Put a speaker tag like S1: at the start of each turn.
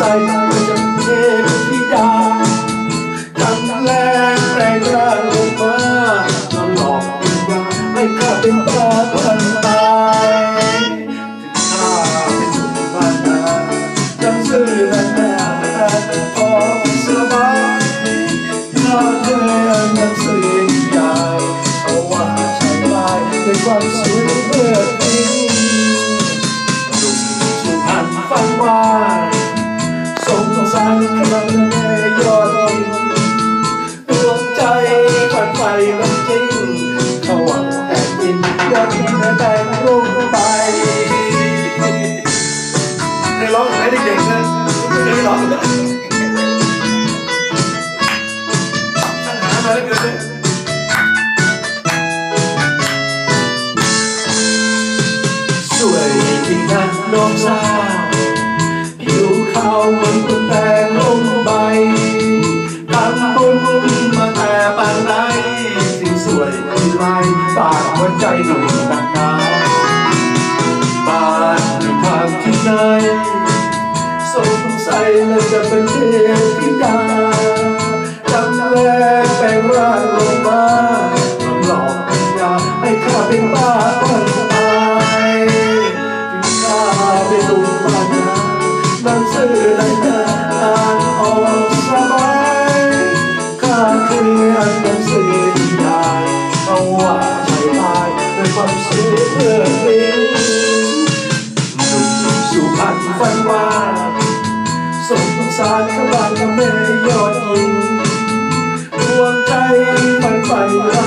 S1: สั ร้องไหมช่างหามาแล้เกินเลยสวยจริงนะน้องสาวผิวขาวเหมือนคุณแตงลงใบตามบุญมาแต่ปานไหนสิ่งสวยที่ไรปากหัวใจหนุ่ม งสัยเลยจะเป็นเทพธิดาจำแรงแปลงร่างลงมาหลอกวิญญาให้ข้าเป็นบ้าคนตายถึงข้าเป็นลุงบ้านนาหนังสือในตาอ่านออกสบายข้าคืออ่านหนังสือนิยายเขาว่าใช่ลายด้วยความเสวยเพื่อลิงหนุ่มสุพรรณฝันว่า สารขบานกับแม่ยอดยิงดวงใจฝันใฝ่